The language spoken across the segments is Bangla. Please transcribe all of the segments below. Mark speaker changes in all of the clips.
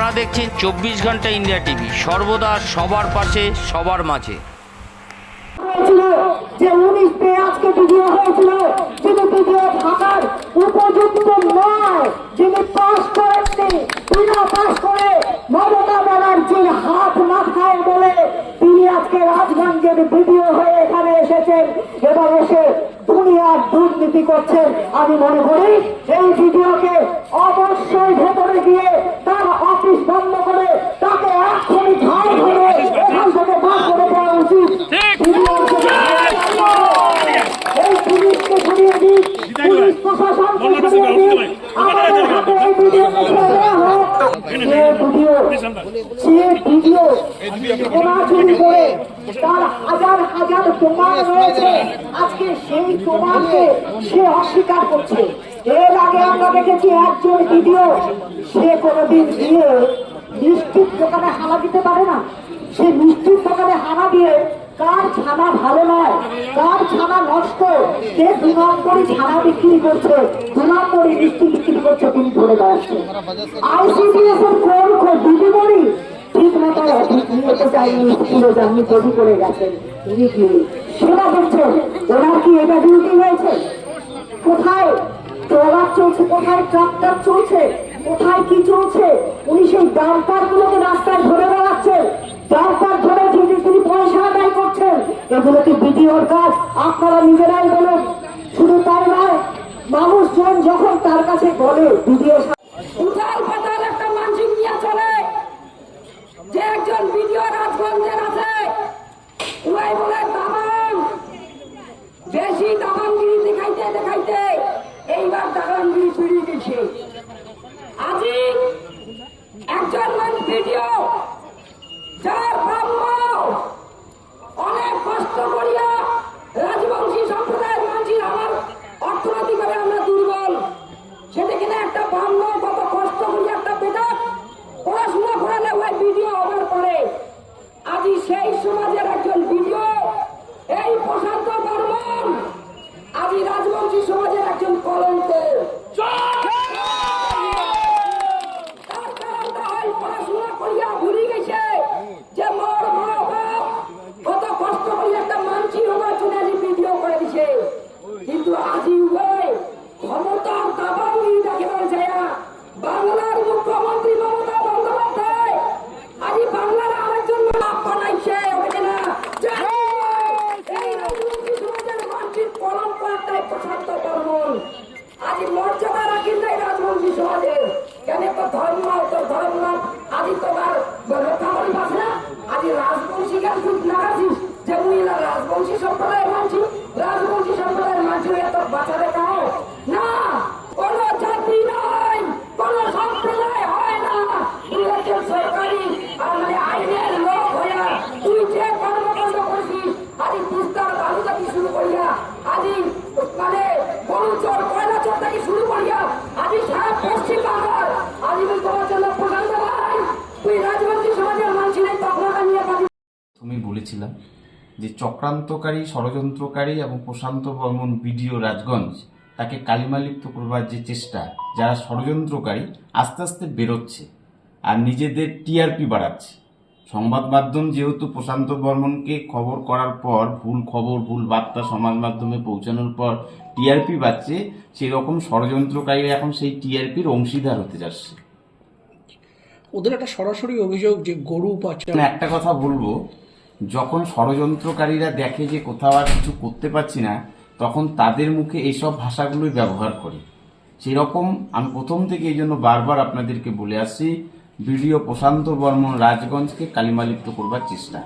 Speaker 1: আপনারা দেখছেন চব্বিশ ঘণ্টা ইন্ডিয়া টিভি। সর্বদা সবার পাশে, সবার মাঝে।
Speaker 2: বলে তিনি আজকে রাজগঞ্জের হয়ে এখানে এসেছেন এবং এসে দুনিয়ার দুর্নীতি করছেন। আমি মনে করি এই অবশ্যই ভেতরে গিয়ে তার অফিস বন্ধ করে তাকে এক্ষুনি ঝাড় ধরে এখান থেকে বার করে দেওয়া উচিত এই পুলিশকে সরিয়ে দিন পুলিশ প্রশাসনকে সরিয়ে দিন আমাদের হাতে এই ভিডিও ছেড়ে দেওয়া হোক যে ভিডিও যে ভিডিও চুরি করে তার হাজার হাজার প্রমাণ রয়েছে আজকে সেই প্রমাণকে সে অস্বীকার করছে। এর আগে আমরা দেখেছি একজন ভিডিও সে কোনোদিন গিয়ে মিষ্টির দোকানে হানা দিতে পারে না। সে মিষ্টির দোকানে হানা দিয়ে কার ছানা ভালো নয় কার ছানা নষ্ট সে দু নম্বরই ছানা বিক্রি করছে দু নম্বরই মিষ্টি বিক্রি করছে তিনি ধরে বেড়াচ্ছে আইসিডিএস এর কোন দিদিমণি ঠিক গুলোকে রাস্তায় ধরে বেড়াচ্ছেন ডাম্পার ধরে তিনি পয়সা আদায় করছেন এগুলো কি বিডিওর কাজ আপনারা নিজেরাই বলুন। শুধু তাই নয়, মানুষজন যখন তার কাছে বলে, বিডিও
Speaker 3: মানে
Speaker 4: তুমি বলেছিলাম যে চক্রান্তকারী, ষড়যন্ত্রকারী এবং প্রশান্ত বর্মন বিডিও রাজগঞ্জ তাকে কালিমালিপ্ত করবার যে চেষ্টা, যারা ষড়যন্ত্রকারী, আস্তে আস্তে বেরোচ্ছে আর নিজেদের টিআরপি বাড়াচ্ছে। সংবাদ মাধ্যম যেহেতু প্রশান্ত বর্মনকে খবর করার পর ভুল খবর ভুল বার্তা সমাজ মাধ্যমে পৌঁছানোর পর টিআরপি বাড়ছে সেরকম ষড়যন্ত্রকারীরা এখন সেই টিআরপির অংশীদার হতে যাচ্ছে।
Speaker 5: ওদের একটা সরাসরি অভিযোগ যে গরু পাচার
Speaker 4: একটা কথা বলব। যখন ষড়যন্ত্রকারীরা দেখে যে কোথাও আর কিছু করতে পারছি না তখন তাদের মুখে এইসব ভাষাগুলোই ব্যবহার করে। সেরকম আমি প্রথম থেকে এই জন্য বারবার আপনাদেরকে বলে আসছি ভিডিও প্রশান্ত বর্মন রাজগঞ্জকে কালিমালিপ্ত করবার চেষ্টা।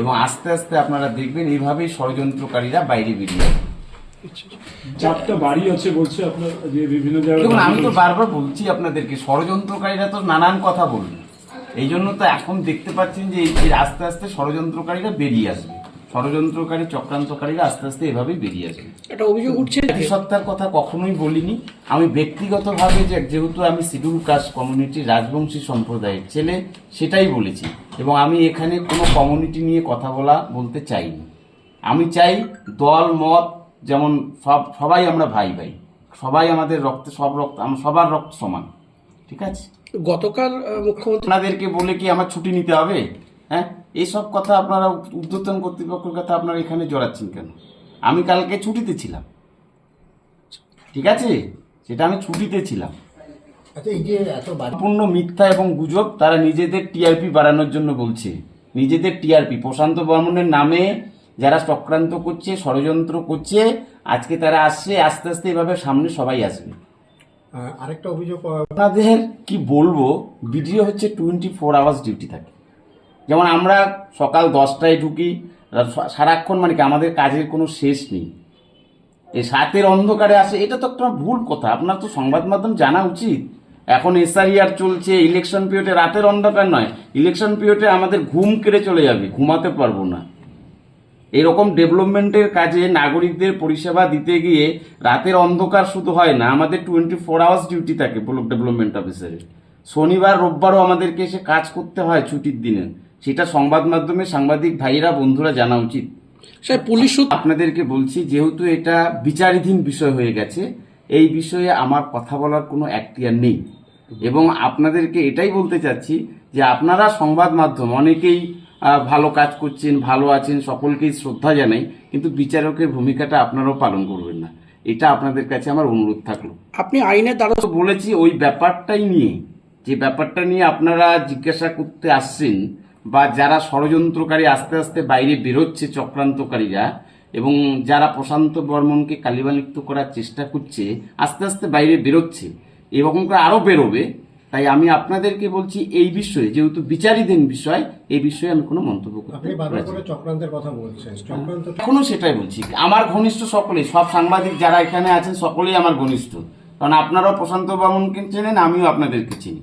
Speaker 4: এবং আস্তে আস্তে আপনারা দেখবেন এইভাবেই ষড়যন্ত্রকারীরা বাইরে বেরিয়ে আসবে।
Speaker 6: বাড়ি আছে বলছে আপনার যে বিভিন্ন জায়গায়
Speaker 4: আমি তো বারবার বলছি আপনাদেরকে ষড়যন্ত্রকারীরা তো নানান কথা বলবে। এই জন্য তো এখন দেখতে পাচ্ছেন যে আস্তে আস্তে ষড়যন্ত্রকারীরা বেরিয়ে আসবে। ষড়যন্ত্রকারী চক্রান্তকারীরা আস্তে আস্তে এভাবেই বেরিয়ে আসবে।
Speaker 5: একটা অভিযোগ উঠছে যে
Speaker 4: জাতিসত্তার কথা কখনোই বলিনি। আমি ব্যক্তিগতভাবে যে যেহেতু আমি শিডিউল কাস্ট কমিউনিটি রাজবংশী সম্প্রদায়ের ছেলে সেটাই বলেছি। এবং আমি এখানে কোনো কমিউনিটি নিয়ে কথা বলা বলতে চাইনি। আমি চাই দল মত যেমন সব সবাই আমরা ভাই ভাই। সবাই আমাদের রক্তে সব রক্ত সবার রক্ত সমান। ঠিক আছে?
Speaker 5: গতকাল মুখ্যমন্ত্রী
Speaker 4: আপনাদেরকে বলে কি আমার ছুটি নিতে হবে? হ্যাঁ? এইসব কথা আপনারা উদ্যোতন কর্তৃপক্ষের কথা আপনারা এখানে জড়াচ্ছেন কেন? আমি কালকে ছুটিতে ছিলাম। ঠিক আছে? সেটা আমি ছুটিতে ছিলাম।
Speaker 7: আচ্ছা
Speaker 4: সম্পূর্ণ মিথ্যা এবং গুজব তারা নিজেদের টিআরপি বাড়ানোর জন্য বলছে। নিজেদের টিআরপি প্রশান্ত বর্মনের নামে যারা চক্রান্ত করছে ষড়যন্ত্র করছে আজকে তারা আসছে আস্তে আস্তে এভাবে সামনে সবাই আসবে।
Speaker 7: আরেকটা অভিযোগ
Speaker 4: আপনাদের কি বলব ভিডিও হচ্ছে টোয়েন্টি ফোর আওয়ার্স ডিউটি থাকে। যেমন আমরা সকাল দশটায় ঢুকি সারাক্ষণ মানে কি, আমাদের কাজের কোনো শেষ নেই। এই সাতের অন্ধকারে আসে, এটা তো একটা ভুল কথা, আপনার তো সংবাদ মাধ্যম জানা উচিত। এখন এসআইআর চলছে ইলেকশন পিরিয়ডে রাতের অন্ধকার নয় ইলেকশন পিরিয়ডে আমাদের ঘুম কেড়ে চলে যাবে, ঘুমাতে পারব না। এরকম ডেভেলপমেন্টের কাজে নাগরিকদের পরিষেবা দিতে গিয়ে রাতের অন্ধকার শুধু হয় না, আমাদের টোয়েন্টি ফোর আওয়ার্স ডিউটি থাকে ব্লক ডেভেলপমেন্ট অফিসারের শনিবার, রোববারও আমাদেরকে এসে কাজ করতে হয় ছুটির দিনে। সেটা সংবাদ মাধ্যমে সাংবাদিক ভাইয়েরা বন্ধুরা জানা উচিত।
Speaker 5: সাহেব পুলিশ
Speaker 4: আপনাদেরকে বলছি যেহেতু এটা বিচারাধীন বিষয় হয়ে গেছে এই বিষয়ে আমার কথা বলার কোনো এখতিয়ার নেই। এবং আপনাদেরকে এটাই বলতে চাচ্ছি যে আপনারা সংবাদ মাধ্যম অনেকেই ভালো কাজ করছেন ভালো আছেন সকলকেই শ্রদ্ধা জানাই কিন্তু বিচারকের ভূমিকাটা আপনারাও পালন করবেন না। এটা আপনাদের কাছে আমার অনুরোধ থাকল।
Speaker 5: আপনি আইনের দ্বারা
Speaker 4: তো বলেছি ওই ব্যাপারটাই নিয়ে যে ব্যাপারটা নিয়ে আপনারা জিজ্ঞাসা করতে আসছেন বা যারা ষড়যন্ত্রকারী আস্তে আস্তে বাইরে বেরোচ্ছে চক্রান্তকারীরা এবং যারা প্রশান্ত বর্মনকে কালিবালিপ্ত করার চেষ্টা করছে আস্তে আস্তে বাইরে বেরোচ্ছে এরকম করে আরও বেরোবে। তাই আমি আপনাদেরকে বলছি এই বিষয়ে যেহেতু বিচারিধীন বিষয় এই বিষয়ে আমি কোনো মন্তব্য করতে
Speaker 7: চক্রান্তের কথা বলছেন। চক্রান্ত
Speaker 4: এখনও সেটাই বলছি। আমার ঘনিষ্ঠ সকলেই সব সাংবাদিক যারা এখানে আছেন সকলেই আমার ঘনিষ্ঠ। কারণ আপনারাও প্রশান্ত বামনকে চেনেন আমিও আপনাদেরকে চিনি।